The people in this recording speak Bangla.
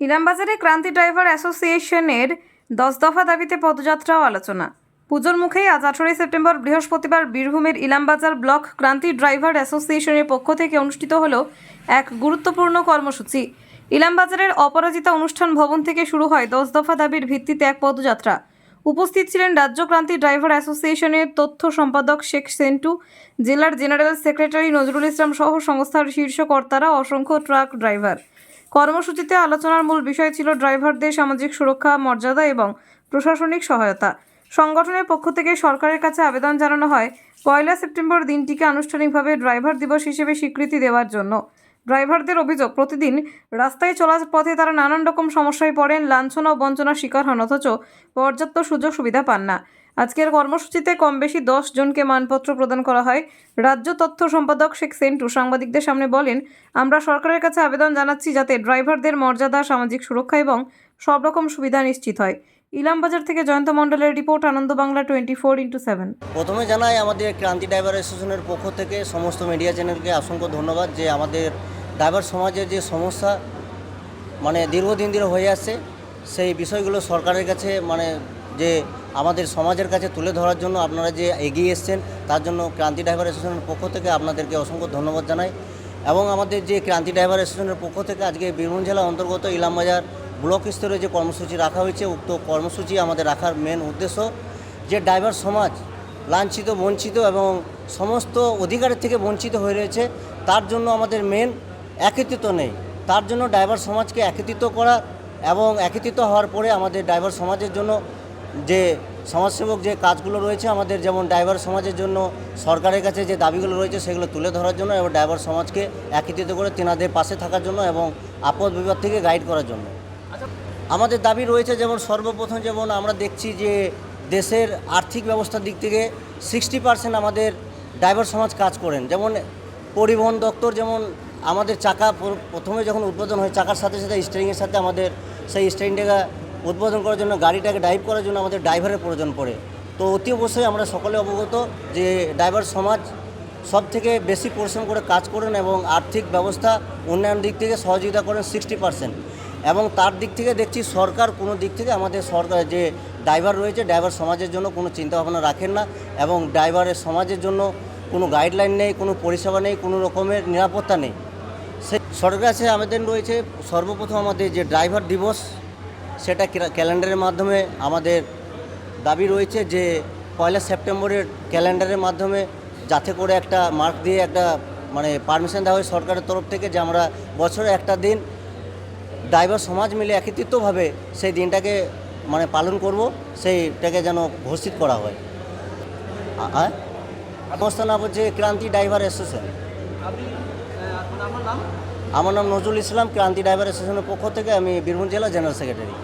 ইলামবাজারে ক্রান্তি ড্রাইভার অ্যাসোসিয়েশনের দশ দফা দাবিতে পদযাত্রা ও আলোচনা। পুজোর মুখেই আজ আঠারোই সেপ্টেম্বর বৃহস্পতিবার বীরভূমের ইলামবাজার ব্লক ক্রান্তি ড্রাইভার অ্যাসোসিয়েশনের পক্ষ থেকে অনুষ্ঠিত হল এক গুরুত্বপূর্ণ কর্মসূচি। ইলামবাজারের অপরাজিতা অনুষ্ঠান ভবন থেকে শুরু হয় দশ দফা দাবির ভিত্তিতে এক পদযাত্রা। উপস্থিত ছিলেন রাজ্য ক্রান্তি ড্রাইভার অ্যাসোসিয়েশনের তথ্য সম্পাদক শেখ সেন্টু, জেলার জেনারেল সেক্রেটারি নজরুল ইসলাম সহ সংস্থার শীর্ষ কর্তারা, অসংখ্য ট্রাক ড্রাইভার। কর্মসূচিতে আলোচনার মূল বিষয় ছিল ড্রাইভারদের সামাজিক সুরক্ষা, মর্যাদা এবং প্রশাসনিক সহায়তা। সংগঠনের পক্ষ থেকে সরকারের কাছে আবেদন জানানো হয়, পয়লা সেপ্টেম্বর দিনটিকে আনুষ্ঠানিকভাবে ড্রাইভার দিবস হিসেবে স্বীকৃতি দেওয়ার জন্য। ড্রাইভারদের অভিযোগ, প্রতিদিন রাস্তায় চলার পথে তারা নানান রকম সমস্যায় পড়েন, লাঞ্ছনা ও বঞ্চনার শিকার হন, অথচ পর্যাপ্ত সুযোগ সুবিধা পান না। আজকের কর্মসূচিতে কম বেশি দশ জনকে মানপত্র প্রদান করা হয়। রাজ্য তথ্য সম্পাদক শেখ সেন্টু সাংবাদিকদের সামনে বলেন, আমরা সরকারের কাছে আবেদন জানাচ্ছি যাতে ড্রাইভারদের মর্যাদা, সামাজিক সুরক্ষা এবং সব রকম সুবিধা নিশ্চিত হয়। ইলামবাজার থেকে জয়ন্ত মণ্ডলের report, Ananda Bangla twenty four into seven. প্রথমে জানাই আমাদের ক্রান্তি ড্রাইভার অ্যাসোসিয়েশনের পক্ষ থেকে সমস্ত মিডিয়া চ্যানেলকে অসংখ্য ধন্যবাদ যে আমাদের ড্রাইভার সমাজের যে সমস্যা মানে দীর্ঘদিন ধরে হয়ে আসছে, সেই বিষয়গুলো সরকারের কাছে মানে যে আমাদের সমাজের কাছে তুলে ধরার জন্য আপনারা যে এগিয়ে এসছেন, তার জন্য ক্রান্তি ড্রাইভার অ্যাসোসিয়েশনের পক্ষ থেকে আপনাদেরকে অসংখ্য ধন্যবাদ জানাই। এবং আমাদের যে ক্রান্তি ড্রাইভার অ্যাসোসিয়েশনের পক্ষ থেকে আজকে বীরভূম জেলা অন্তর্গত ইলামবাজার ব্লক স্তরে যে কর্মসূচি রাখা হয়েছে, উক্ত কর্মসূচি আমাদের রাখার মেন উদ্দেশ্য যে ড্রাইভার সমাজ লাঞ্ছিত, বঞ্চিত এবং সমস্ত অধিকারের থেকে বঞ্চিত হয়ে রয়েছে, তার জন্য আমাদের মেন একত্রিত নেই। তার জন্য ড্রাইভার সমাজকে একত্রিত করা এবং একত্রিত হওয়ার পরে আমাদের ড্রাইভার সমাজের জন্য যে সমাজসেবক যে কাজগুলো রয়েছে আমাদের, যেমন ড্রাইভার সমাজের জন্য সরকারের কাছে যে দাবিগুলো রয়েছে সেগুলো তুলে ধরার জন্য এবং ড্রাইভার সমাজকে একত্রিত করে তেনাদের পাশে থাকার জন্য এবং আপদ বিপদ থেকে গাইড করার জন্য। আমাদের দাবি রয়েছে যেমন সর্বপ্রথম যেমন আমরা দেখছি যে দেশের আর্থিক ব্যবস্থার দিক থেকে সিক্সটি পার্সেন্ট আমাদের ড্রাইভার সমাজ কাজ করেন। যেমন পরিবহন দপ্তর যেমন আমাদের চাকা প্রথমে যখন উদ্বোধন হয় চাকার সাথে সাথে স্টিয়ারিংয়ের সাথে আমাদের সেই স্টিয়ারিংটাকে উদ্বোধন করার জন্য, গাড়িটাকে ড্রাইভ করার জন্য আমাদের ড্রাইভারের প্রয়োজন পড়ে। তো অতি অবশ্যই আমরা সকলে অবগত যে ড্রাইভার সমাজ সব থেকে বেশি পরিশ্রম করে কাজ করেন এবং আর্থিক ব্যবস্থা উন্নয়ন দিক থেকে সহযোগিতা করেন সিক্সটি পার্সেন্ট এবং তার দিক থেকে দেখছি সরকার কোনো দিক থেকে আমাদের সরকার যে ড্রাইভার রয়েছে ড্রাইভার সমাজের জন্য কোনো চিন্তাভাবনা রাখেন না এবং ড্রাইভারের সমাজের জন্য কোনো গাইডলাইন নেই, কোনো পরিষেবা নেই, কোনো রকমের নিরাপত্তা নেই। সে সরকারের কাছে আবেদন রয়েছে, সর্বপ্রথম আমাদের যে ড্রাইভার দিবস সেটা ক্যালেন্ডারের মাধ্যমে আমাদের দাবি রয়েছে যে পয়লা সেপ্টেম্বরের ক্যালেন্ডারের মাধ্যমে যাতে করে একটা মার্ক দিয়ে একটা মানে পারমিশন দেওয়া হয় সরকারের তরফ থেকে যে আমরা বছরে একটা দিন ড্রাইভার সমাজ মিলে একত্রিতভাবে সেই দিনটাকে মানে পালন করব, সেইটাকে যেন ঘোষিত করা হয় হ্যাঁ আ? সংস্থা নাম হচ্ছে ক্রান্তি ড্রাইভার অ্যাসোসিয়েশন আমার নাম নজরুল ইসলাম ক্রান্তি ড্রাইভার অ্যাসোসিয়েশনের পক্ষ থেকে আমি বীরভূম জেলা জেনারেল সেক্রেটারি।